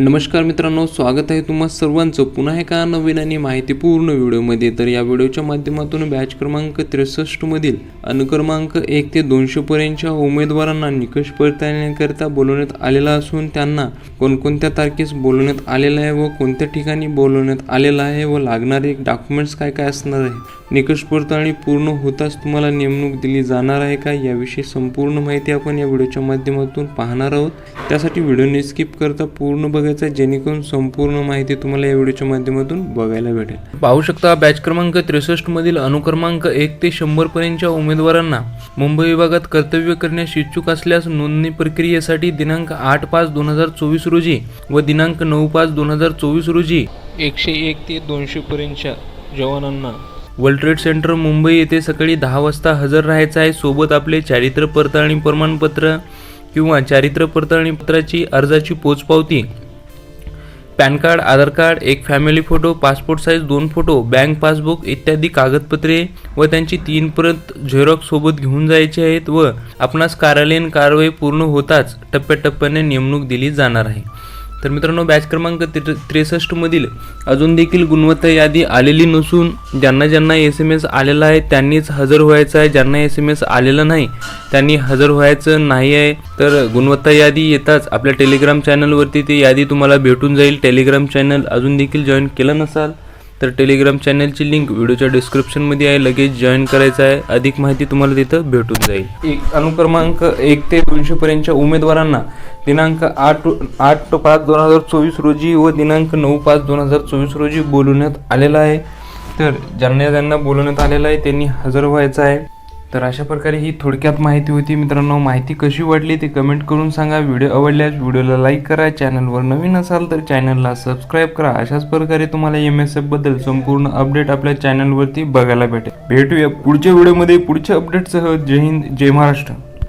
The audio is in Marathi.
नमस्कार मित्रांनो स्वागत आहे तुम्हा सर्वांचं. पुन्हा एका नवीन आणि माहितीपूर्ण व्हिडिओमध्ये. तर या व्हिडिओच्या माध्यमातून बॅच क्रमांक त्रेसष्टमधील अनुक्रमांक एक ते दोनशेपर्यंतच्या उमेदवारांना निकष पडताळण्याकरिता बोलवण्यात आलेला असून त्यांना कोणकोणत्या तारखेस बोलवण्यात आलेलं आहे व कोणत्या ठिकाणी बोलवण्यात आलेलं आहे व लागणारे डॉक्युमेंट्स काय काय असणार आहे? निकष पडताळणी पूर्ण होताच तुम्हाला नेमणूक दिली जाणार आहे का? याविषयी संपूर्ण माहिती आपण या व्हिडिओच्या माध्यमातून पाहणार आहोत. त्यासाठी व्हिडिओने स्किप करता पूर्ण बघायचा आहे, जेणेकरून संपूर्ण माहिती तुम्हाला या व्हिडिओच्या माध्यमातून बघायला भेटेल. पाहू शकता बॅच क्रमांक त्रेसष्ट मधील अनुक्रमांक एक ते शंभर पर्यंतच्या उमेदवारांना मुंबई विभागात कर्तव्य करण्यास इच्छुक असल्यास नोंदणी प्रक्रियेसाठी दिनांक आठ पाच दोन हजार चोवीस रोजी व दिनांक नऊ पाच दोन हजार चोवीस रोजी एकशे एक ते दोनशे पर्यंतच्या जवानांना वर्ल्ड ट्रेड सेंटर मुंबई येथे सकाळी दहा वाजता हजर राहायचं आहे. सोबत आपले चारित्र्य पडताळणी प्रमाणपत्र किंवा चारित्र्य पडताळणी पत्राची अर्जाची पोचपावती पॅन कार्ड आधार कार्ड एक फॅमिली फोटो पासपोर्ट साईज दोन फोटो बँक पासबुक इत्यादी कागदपत्रे व त्यांची तीन प्रत झेरॉक्स सोबत घेऊन जायचे आहेत व आपणास कार्यालयीन कारवाई पूर्ण होताच टप्प्याटप्प्याने नेमणूक दिली जाणार आहे. तर मित्रांनो बॅच क्रमांक त्रेसष्टमधील अजून देखील गुणवत्ता यादी आलेली नसून ज्यांना ज्यांना एस एम एस आलेला आहे त्यांनीच हजर व्हायचं आहे. ज्यांना एस एम एस आलेला नाही त्यांनी हजर व्हायचं नाही आहे. तर गुणवत्ता यादी येताच आपल्या टेलिग्राम चॅनलवरती ती यादी तुम्हाला भेटून जाईल. टेलिग्राम चॅनल अजून देखील जॉईन केलं नसाल तर टेलिग्राम चॅनलची लिंक व्हिडिओच्या डिस्क्रिप्शनमध्ये आहे. लगेच जॉईन करायचं आहे. अधिक माहिती तुम्हाला तिथं भेटून जाईल. एक अनुक्रमांक एक ते दोनशेपर्यंतच्या उमेदवारांना दिनांक आठ आठ पाच दोन हजार चोवीस रोजी व दिनांक नऊ पाच दोन हजार चोवीस रोजी बोलवण्यात आलेला आहे. तर ज्यांना ज्यांना बोलवण्यात आलेलं आहे त्यांनी हजर व्हायचं आहे. तर अशा प्रकारे ही थोडक्यात माहिती होती. मित्रांनो माहिती कशी वाटली ते कमेंट करून सांगा. व्हिडिओ आवडल्यास व्हिडिओला लाईक करा. चॅनलवर नवीन असाल तर चॅनलला सबस्क्राईब करा. अशाच प्रकारे तुम्हाला एम एसबद्दल संपूर्ण अपडेट आपल्या चॅनलवरती बघायला भेटेल. भेटूया पुढच्या व्हिडिओमध्ये पुढच्या अपडेटसह जय हिंद जय महाराष्ट्र.